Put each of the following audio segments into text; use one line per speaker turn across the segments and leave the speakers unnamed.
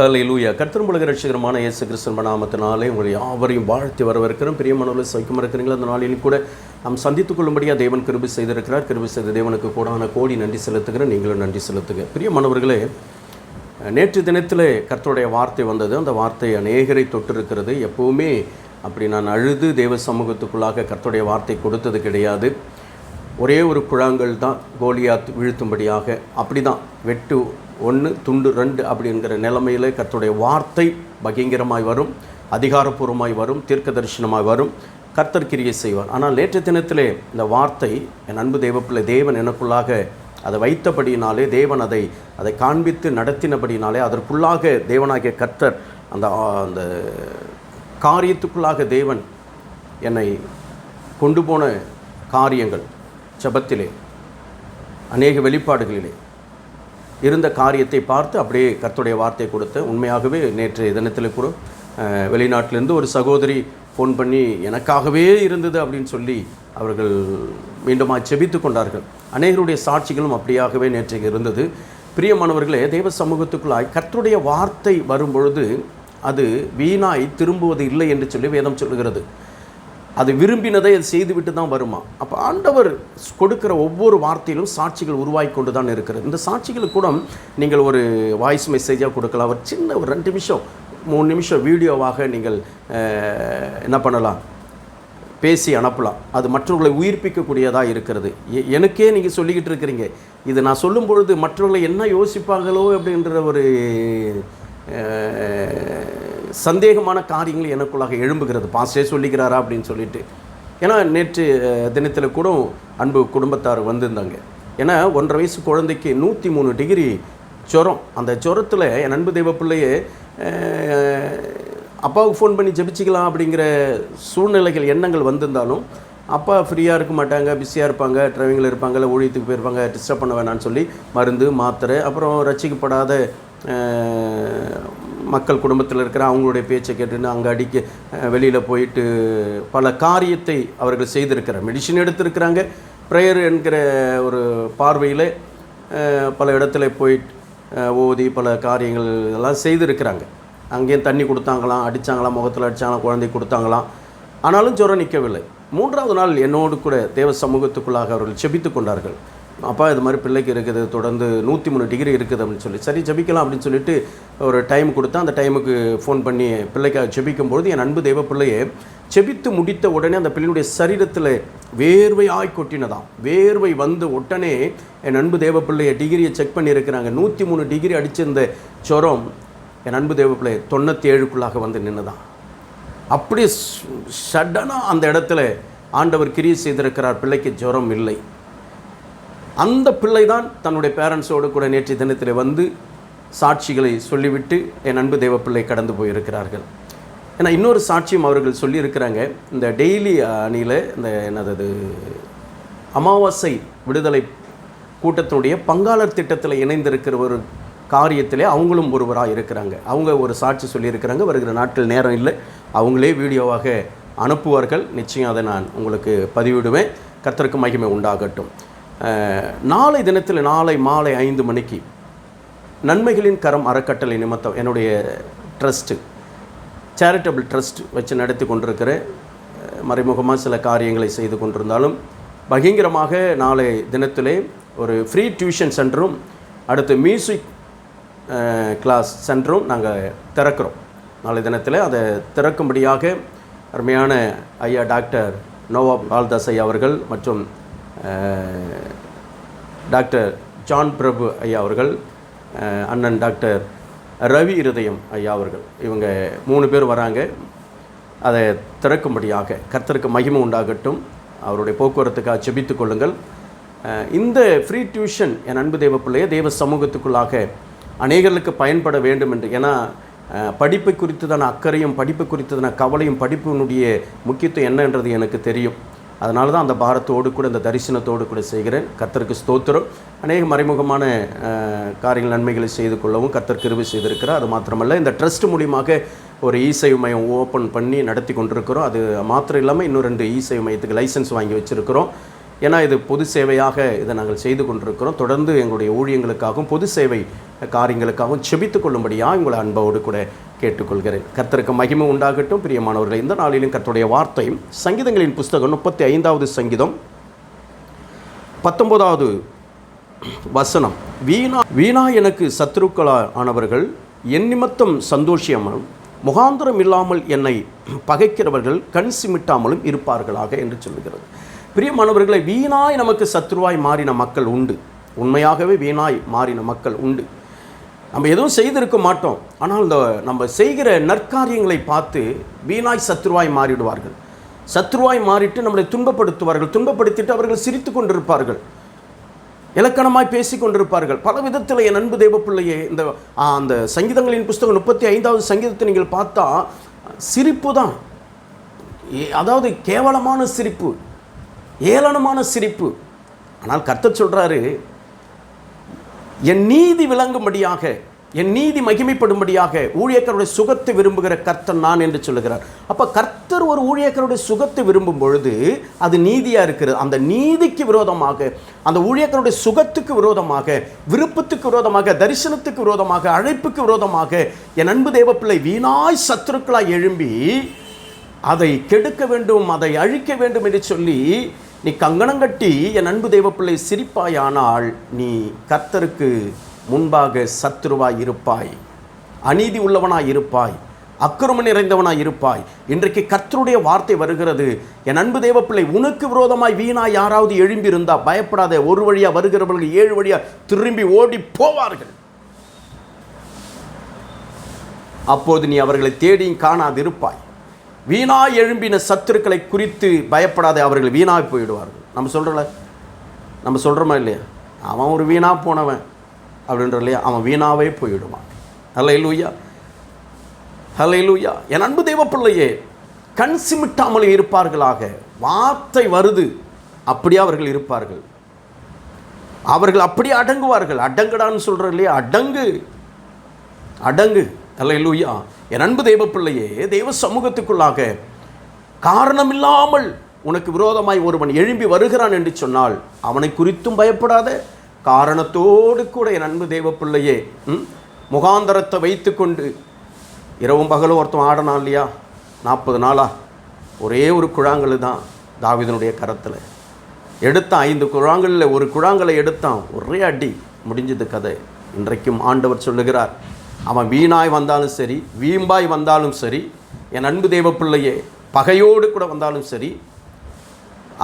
ஹalleluya கர்த்தர் முழுக ரட்சகரமான இயேசு கிறிஸ்தன் நாமத்தினாலே உங்களை யாவரையும் வாழ்த்தி வரவிருக்கிறோம் பெரிய மனோவில் சைக்கம் இருக்கிறீங்களா? அந்த நாளிலும் கூட நாம் சந்தித்துக் கொள்ளும்படியாக தேவன் கிருபி செய்திருக்கிறார். கிருபி செய்த தேவனுக்கு கூடான கோடி நன்றி செலுத்துகிறேன். நீங்களும் நன்றி செலுத்துங்க பிரியமானவர்களே நேற்று தினத்திலே கர்த்தருடைய வார்த்தை வந்தது. அந்த வார்த்தை அநேகரை தொட்டிருக்கிறது. எப்பவுமே அப்படி நான் அழுது தேவ சமூகத்துக்குள்ளாக கர்த்தருடைய வார்த்தை கொடுத்தது கிடையாது. ஒரே ஒரு குழாங்கள் தான் கோலியாத் வீழ்த்தும்படியாக அப்படி தான் வெட்டு ஒன்று துண்டு ரெண்டு அப்படிங்கிற நிலைமையில் கர்த்தருடைய வார்த்தை பகிங்கரமாய் வரும் அதிகாரப்பூர்வமாய் வரும் தீர்க்க தரிசனமாய் வரும். கர்த்தர் கிரியை செய்வார். ஆனால் நேற்று தினத்திலே இந்த வார்த்தை என் அன்பு தேவப்பிள்ளை தேவன் எனக்குள்ளாக அதை வைத்தபடினாலே தேவன் அதை அதை காண்பித்து நடத்தினபடினாலே அதற்குள்ளாக தேவனாகிய கர்த்தர் அந்த அந்த காரியத்துக்குள்ளாக தேவன் என்னை கொண்டு போன காரியங்கள். ஜபத்திலே அநேக வெளிப்பாடுகளிலே இருந்த காரியத்தை பார்த்து அப்படியே கர்த்தருடைய வார்த்தை கொடுத்த உண்மையாகவே நேற்றைய தினத்தில் கூட வெளிநாட்டிலேருந்து வெளிநாட்டிலிருந்து ஒரு சகோதரி ஃபோன் பண்ணி எனக்காகவே இருந்தது அப்படின்னு சொல்லி அவர்கள் மீண்டுமாய் செபித்து கொண்டார்கள். அநேகருடைய சாட்சிகளும் அப்படியாகவே நேற்றைக்கு இருந்தது. பிரியமானவர்களே தேவ சமூகத்துக்குள்ளாய் கர்த்தருடைய வார்த்தை வரும்பொழுது அது வீணாய் திரும்புவது இல்லை என்று சொல்லி வேதம் சொல்லுகிறது. அது விரும்பினதை அது செய்துவிட்டு தான் வருமா? அப்போ ஆண்டவர் கொடுக்கிற ஒவ்வொரு வார்த்தையிலும் சாட்சிகள் உருவாகி கொண்டு தான் இருக்கிறது. இந்த சாட்சிகளுக்கு கூட நீங்கள் ஒரு வாய்ஸ் மெசேஜாக கொடுக்கலாம். ஒரு சின்ன ஒரு ரெண்டு நிமிஷம் மூணு நிமிஷம் வீடியோவாக நீங்கள் என்ன பண்ணலாம்? பேசி அனுப்பலாம். அது மற்றவர்களை உயிர்ப்பிக்கக்கூடியதாக இருக்கிறது. எனக்கே நீங்கள் சொல்லிக்கிட்டு இருக்கிறீங்க. இது நான் சொல்லும் பொழுது மற்றவர்களை என்ன யோசிப்பாங்களோ அப்படின்ற ஒரு சந்தேகமான காரியங்கள் எனக்குள்ளாக எழும்புகிறது. பாஸ்டே சொல்லிக்கிறாரா அப்படின்னு சொல்லிட்டு. ஏன்னா நேற்று தினத்தில் கூட அன்பு குடும்பத்தார் வந்திருந்தாங்க. ஏன்னா ஒன்றரை வயசு குழந்தைக்கு நூற்றி மூணு டிகிரி ஜுரம். அந்த ஜுரத்தில் என் அன்பு தெய்வ பிள்ளையே அப்பாவுக்கு ஃபோன் பண்ணி ஜெபிச்சிக்கலாம் அப்படிங்கிற சூழ்நிலைகள் எண்ணங்கள் வந்திருந்தாலும் அப்பா ஃப்ரீயாக இருக்க மாட்டாங்க பிஸியாக இருப்பாங்க டிரைவிங்கில் இருப்பாங்க இல்லை ஊழியத்துக்கு போயிருப்பாங்க டிஸ்டர்ப் பண்ண வேணாம்னு சொல்லி மருந்து மாத்திரை அப்புறம் ரசிக்கப்படாத மக்கள் குடும்பத்தில் இருக்கிற அவங்களுடைய பேச்சை கேட்டுன்னு அங்கே அடிக்க வெளியில் போயிட்டு பல காரியத்தை அவர்கள் செய்திருக்கிறார். மெடிசின் எடுத்திருக்கிறாங்க. ப்ரேயர் என்கிற ஒரு பார்வையில் பல இடத்துல போயிட்டு ஓதி பல காரியங்கள் இதெல்லாம் செய்திருக்கிறாங்க. அங்கேயும் தண்ணி கொடுத்தாங்களாம் அடித்தாங்களாம் முகத்தில் அடித்தாங்களாம் குழந்தை கொடுத்தாங்களாம். ஆனாலும் ஜுரம் நிற்கவில்லை மூன்றாவது நாள் என்னோடு கூட தேவ சமூகத்துக்குள்ளாக அவர்கள் செபித்து கொண்டார்கள். அப்பா இது மாதிரி பிள்ளைக்கு இருக்குது தொடர்ந்து நூற்றி மூணு டிகிரி இருக்குது அப்படின்னு சொல்லி. சரி ஜபிக்கலாம் அப்படின்னு சொல்லிட்டு ஒரு டைம் கொடுத்தா அந்த டைமுக்கு ஃபோன் பண்ணி பிள்ளைக்காக ஜெபிக்கும்பொழுது என் அன்பு தெய்வ பிள்ளையே செபித்து முடித்த உடனே அந்த பிள்ளையுடைய சரீரத்தில் வேர்வையாய் கொட்டினதாம். வேர்வை வந்து உடனே என் அன்பு தேவ பிள்ளையை டிகிரியை செக் பண்ணியிருக்கிறாங்க. நூற்றி மூணு டிகிரி அடிச்சிருந்த சொரம் என் அன்பு தேவ பிள்ளை தொண்ணூற்றி ஏழுக்குள்ளாக வந்து நின்றுதான் அப்படி சடனாக அந்த இடத்துல ஆண்டவர் கிரியை செய்திருக்கிறார். பிள்ளைக்கு ஜுரம் இல்லை. அந்த பிள்ளை தான் தன்னுடைய பேரண்ட்ஸோடு கூட நேற்று தினத்தில் வந்து சாட்சிகளை சொல்லிவிட்டு என் அன்பு தேவ பிள்ளை கடந்து போயிருக்கிறார்கள். ஏன்னா இன்னொரு சாட்சியம் அவர்கள் சொல்லியிருக்கிறாங்க. இந்த டெய்லி அணியில் இந்த என்னது அமாவாசை விடுதலை கூட்டத்தினுடைய பங்காளர் திட்டத்தில் இணைந்திருக்கிற ஒரு காரியத்திலே அவங்களும் ஒருவராக இருக்கிறாங்க. அவங்க ஒரு சாட்சி சொல்லியிருக்கிறாங்க. வருகிற நாட்கள் நேரம் இல்லை. அவங்களே வீடியோவாக அனுப்புவார்கள். நிச்சயம் அதை நான் உங்களுக்கு பதிவிடுவேன். கத்தருக்கு மகிமை உண்டாகட்டும். நாளை தினத்தில் நாளை மாலை ஐந்து மணிக்கு நன்மைகளின் கரம் அறக்கட்டளை நிமித்தம் என்னுடைய ட்ரஸ்ட்டு சேரிட்டபிள் ட்ரஸ்ட் வச்சு நடத்தி கொண்டிருக்கிற மறைமுகமாக சில காரியங்களை செய்து கொண்டிருந்தாலும் பகிங்கரமாக நாளை தினத்திலே ஒரு ஃப்ரீ டியூஷன் சென்டரும் அடுத்து மியூசிக் கிளாஸ் சென்டரும் நாங்கள் திறக்கிறோம். நாளை தினத்தில் அதை திறக்கும்படியாக அருமையான ஐயா டாக்டர் நோவா பால்தாஸ் ஐயா அவர்கள் மற்றும் டாக்டர் ஜான் பிரபு ஐயா அவர்கள் அண்ணன் டாக்டர் ரவி இருதயம் ஐயா அவர்கள். இவங்க மூணு பேர் வராங்க. அதை திறக்கும்படியாக கர்த்தருக்கு மகிமை உண்டாகட்டும். அவருடைய போக்குவரத்துக்காக செபித்து கொள்ளுங்கள். இந்த ஃப்ரீ டியூஷன் என் அன்பு தேவ பிள்ளைய தேவ சமூகத்துக்குள்ளாக அநேகர்களுக்கு பயன்பட வேண்டும் என்று. ஏன்னா அஹ், படிப்பை குறித்ததான அக்கறையும் படிப்பு குறித்ததான கவலையும் படிப்பினுடைய முக்கியத்துவம் என்னன்றது எனக்கு தெரியும். அதனால தான் அந்த பாரத்தோடு கூட இந்த தரிசனத்தோடு கூட செய்கிறேன். கத்தருக்கு ஸ்தோத்திரம். அநேக மறைமுகமான காரியங்கள் நன்மைகளை செய்து கொள்ளவும் கத்தர் கிருவி செய்திருக்கிறார். அது மாத்திரமல்ல இந்த ட்ரஸ்ட் மூலியமாக ஒரு இசை மையம் ஓப்பன் பண்ணி நடத்தி கொண்டிருக்கிறோம். அது மாத்திரம் இல்லாமல் இன்னும் ரெண்டு இசை மையத்துக்கு லைசன்ஸ் வாங்கி வச்சுருக்கிறோம். ஏன்னா இது பொது சேவையாக இதை நாங்கள் செய்து கொண்டிருக்கிறோம். தொடர்ந்து எங்களுடைய ஊழியங்களுக்காகவும் பொது சேவை காரியங்களுக்காகவும் செபித்துக் கொள்ளும்படியாக உங்களை அன்போடு கூட கேட்டுக்கொள்கிறேன். கர்த்தருக்கு மகிமை உண்டாகட்டும். பிரியமானவர்களே இந்த நாளிலும் கர்த்தருடைய வார்த்தையும் சங்கீதங்களின் புஸ்தகம் முப்பத்தி ஐந்தாவது சங்கீதம் பத்தொன்பதாவது வசனம். வீணா வீணா எனக்கு சத்துருக்களா ஆனவர்கள் என் நிமித்தம் சந்தோஷியமும் முகாந்திரம் இல்லாமல் என்னை பகைக்கிறவர்கள் கண் சிமிட்டாமலும் இருப்பார்களாக என்று சொல்லுகிறது. பிரியமானவர்களை வீணாய் நமக்கு சத்ருவாய் மாறின மக்கள் உண்டு. உண்மையாகவே வீணாய் மாறின மக்கள் உண்டு. நம்ம எதுவும் செய்திருக்க மாட்டோம். ஆனால் இந்த நம்ம செய்கிற நற்காரியங்களை பார்த்து வீணாய் சத்ருவாய் மாறிடுவார்கள். சத்ருவாய் மாறிட்டு நம்மளை துன்பப்படுத்துவார்கள். துன்பப்படுத்திட்டு அவர்கள் சிரித்து கொண்டிருப்பார்கள். இலக்கணமாய் பேசி கொண்டிருப்பார்கள். பல விதத்தில் என் அன்பு தேவ பிள்ளையே இந்த அந்த சங்கீதங்களின் புஸ்தகம் முப்பத்தி ஐந்தாவது சங்கீதத்தை நீங்கள் பார்த்தா சிரிப்பு தான். ஏ- அதாவது கேவலமான சிரிப்பு. ஏளனமான சிரிப்பு. ஆனால் கர்த்தர் சொல்கிறாரு என் நீதி விளங்கும்படியாக என் நீதி மகிமைப்படும்படியாக ஊழியக்கருடைய சுகத்தை விரும்புகிற கர்த்தர் நான் என்று சொல்லுகிறார். அப்போ கர்த்தர் ஒரு ஊழியக்கருடைய சுகத்தை விரும்பும் பொழுது அது நீதியாக இருக்கிறது. அந்த நீதிக்கு விரோதமாக அந்த ஊழியக்கருடைய சுகத்துக்கு விரோதமாக விருப்பத்துக்கு விரோதமாக தரிசனத்துக்கு விரோதமாக அழைப்புக்கு விரோதமாக என் அன்பு தேவப்பிள்ளை வீணாய் சத்துருக்களாய் எழும்பி அதை கெடுக்க வேண்டும் அதை அழிக்க வேண்டும் என்று சொல்லி நீ கங்கணம் கட்டி என் அன்பு தெய்வப்பிள்ளை சிரிப்பாயானால் நீ கர்த்தருக்கு முன்பாக சத்துருவாய் இருப்பாய். அநீதி உள்ளவனாய் இருப்பாய். அக்கிரம நிறைந்தவனாய் இருப்பாய். இன்றைக்கு கர்த்தருடைய வார்த்தை வருகிறது. என் அன்பு தேவப்பிள்ளை உனக்கு விரோதமாய் வீணா யாராவது எழும்பியிருந்தா பயப்படாத. ஒரு வழியாக வருகிறவர்கள் ஏழு வழியாக திரும்பி ஓடி போவார்கள். அப்போது நீ அவர்களை தேடியும் காணாதிருப்பாய். வீணாய் எழும்பின சத்துருக்களை குறித்து பயப்படாத அவர்கள் வீணாக போயிடுவார்கள். நம்ம சொல்கிறல நம்ம சொல்கிறோமா இல்லையா? அவன் ஒரு வீணாக போனவன் அப்படின்ற இல்லையா? அவன் வீணாவே போயிடுவான். அல்ல இல்லையா ஹலை லூயா என் அன்பு தெய்வ பிள்ளையே கண் சிமிட்டாமல் இருப்பார்களாக. வார்த்தை வருது அப்படியே அவர்கள் இருப்பார்கள். அவர்கள் அப்படியே அடங்குவார்கள். அடங்குடான்னு சொல்கிற இல்லையா? அடங்கு. அடங்கு. அல்லேலூயா என் அன்பு தெய்வ பிள்ளையே தெய்வ சமூகத்துக்குள்ளாக காரணமில்லாமல் உனக்கு விரோதமாய் ஒருவன் எழும்பி வருகிறான் என்று சொன்னால் அவனை குறித்தும் பயப்படாத. காரணத்தோடு கூட என் அன்பு தெய்வ பிள்ளையே ம், முகாந்தரத்தை வைத்துக்கொண்டு இரவும் பகலும் ஒருத்தன் ஆடனா இல்லையா? நாற்பது நாளா? ஒரே ஒரு குழாங்கல் தான் தாவிதனுடைய கரத்தில். எடுத்தான் ஐந்து குழாங்களில் ஒரு குழாங்கலை எடுத்தான். ஒரே அடி. முடிஞ்சது கதை. இன்றைக்கும் ஆண்டவர் சொல்லுகிறார் அவன் வீணாய் வந்தாலும் சரி வீம்பாய் வந்தாலும் சரி என் அன்பு தெய்வ பிள்ளையே பகையோடு கூட வந்தாலும் சரி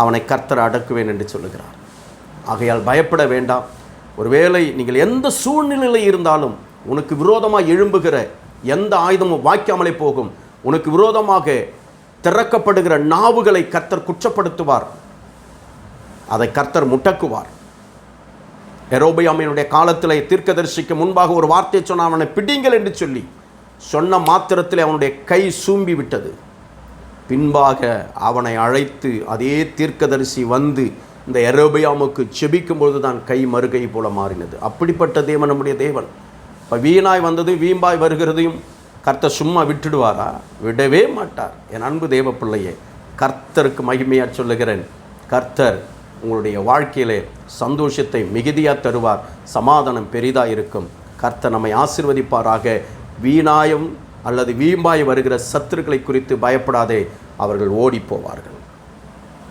அவனை கர்த்தர் அடக்குவேன் என்று சொல்லுகிறார். ஆகையால் பயப்பட வேண்டாம். ஒருவேளை நீங்கள் எந்த சூழ்நிலையில் இருந்தாலும் உனக்கு விரோதமாக எழும்புகிற எந்த ஆயுதமும் வாய்க்காமலே போகும். உனக்கு விரோதமாக திறக்கப்படுகிற நாவுகளை கர்த்தர் குற்றப்படுத்துவார். அதை கர்த்தர் முட்டக்குவார் எரோபியாமினுடைய காலத்தில் தீர்க்கதரிசிக்கு முன்பாக ஒரு வார்த்தை சொன்ன அவனை பிடிங்கள் என்று சொல்லி சொன்ன மாத்திரத்தில் அவனுடைய கை சூம்பி விட்டது. பின்பாக அவனை அழைத்து அதே தீர்க்கதரிசி வந்து இந்த எரோபியாமுக்கு செபிக்கும்பொழுது தான் கை மறுகை போல மாறினது. அப்படிப்பட்ட தேவன் நம்முடைய தேவன். இப்போ வீணாய் வந்தது வீம்பாய் வருகிறதையும் கர்த்தர் சும்மா விட்டுடுவாரா? விடவே மாட்டார். என் அன்பு தேவ பிள்ளையே கர்த்தருக்கு மகிமையாக சொல்லுகிறேன். கர்த்தர் உங்களுடைய வாழ்க்கையிலே சந்தோஷத்தை மிகுதியாக தருவார். சமாதானம் பெரிதாக இருக்கும். கர்த்த நம்மை ஆசிர்வதிப்பாராக. வீணாயம் அல்லது வீம்பாய் வருகிற சத்துருக்களை குறித்து பயப்படாதே. அவர்கள் ஓடிப்போவார்கள்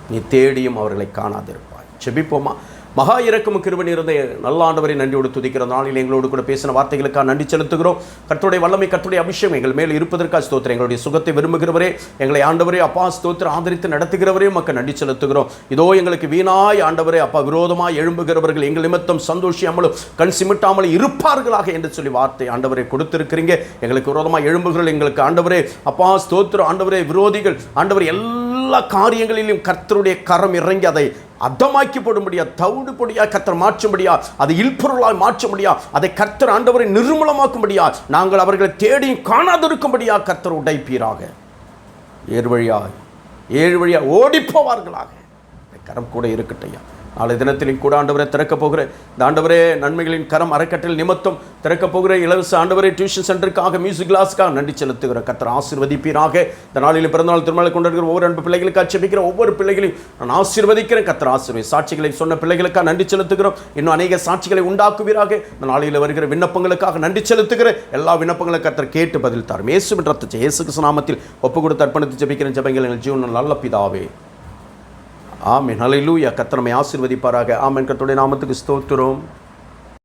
நீ தேடியும் அவர்களை காணாதிருப்பாய். செபிப்போமா மகா இறக்கம் கிருபை இருந்த நல்ல ஆண்டவரை நன்றியோடு துதிக்கிற நாளில் எங்களோடு கூட பேசின வார்த்தைகளுக்காக நன்றி செலுத்துகிறோம். கத்துடைய வல்லமை கத்துடைய அபிஷேகம் எங்கள் மேல் இருப்பதற்காக ஸ்தோத்திரம். எங்களுடைய சுகத்தை விரும்புகிறவரே எங்களை ஆண்டவரே அப்பா ஸ்தோத்திரம். ஆதரித்து நடத்துகிறவரே மக்கள் நன்றி செலுத்துகிறோம். இதோ எங்களுக்கு வீணாய் ஆண்டவரே அப்பா விரோதமாக எழும்புகிறவர்கள் எங்கள் நிமித்தம் சந்தோஷியாமலும் கண் சிமிட்டாமலும் இருப்பார்களாக என்று சொல்லி வார்த்தை ஆண்டவரை கொடுத்திருக்கிறீங்க. எங்களுக்கு விரோதமாக எழும்புகிறவர்கள் எங்களுக்கு ஆண்டவரே அப்பா ஸ்தோத்திரம். ஆண்டவரே விரோதிகள். ஆண்டவர் எல்லா காரியங்களிலும் கர்த்தருடைய கரம் இறங்கி அதை அதமாக்கி போடும்படியா தவிடு பொடியா கத்தர் மாற்றும்படியா அதை இல்பொருளாய் மாற்றும்படியா அதை கர்த்தர் ஆண்டவரை நிர்மூலமாக்கும்படியா நாங்கள் அவர்களை தேடி காணாதிருக்கும்படியா கர்த்தர் உடைப்பீராக. ஏழு வழியாக ஏழு வழியா ஓடிப் போவார்களாக கரம் கூட இருக்கட்டையா நாளை தினத்திலும் கூட ஆண்டவரை திறக்கப் போகிற இந்த ஆண்டவரே நன்மைகளின் கரம் அறக்கட்டில் நிமித்தம் திறக்கப் போகிற இலவச ஆண்டவரே டியூஷன் சென்டருக்காக மியூசிக் கிளாஸ்க்காக நன்றி செலுத்துகிற கத்தர் ஆசீர்வதிப்பீராக. இந்த நாளில் பிறந்தநாள் திருமணம் கொண்டிருக்கிற ஒவ்வொரு அன்பு பிள்ளைகளுக்கு அச்சபிக்கிற ஒவ்வொரு பிள்ளைகளையும் நான் ஆசீர்வதிக்கிறேன். கத்தர் ஆசீர்வதி சாட்சிகளை சொன்ன பிள்ளைகளுக்காக நன்றி செலுத்துகிறோம். இன்னும் அநேக சாட்சிகளை உண்டாக்குவீராக. இந்த நாளில் வருகிற விண்ணப்பங்களுக்காக நன்றி செலுத்துகிற எல்லா விண்ணப்பங்களும் கத்தர் கேட்டு பதில் தாரும். இயேசு ரத்த இயேசு நாமத்தில் ஒப்பு கொடுத்து அர்ப்பணித்து ஜெபிக்கிற ஜெபங்கள் எங்கள் ஜீவன் நல்ல பிதாவே. ஆமென். ஹலை லூயா கத்தனமை ஆசீர்வதிப்பாராக. ஆமென். கத்துடைய நாமத்துக்கு ஸ்தோத்திரம்.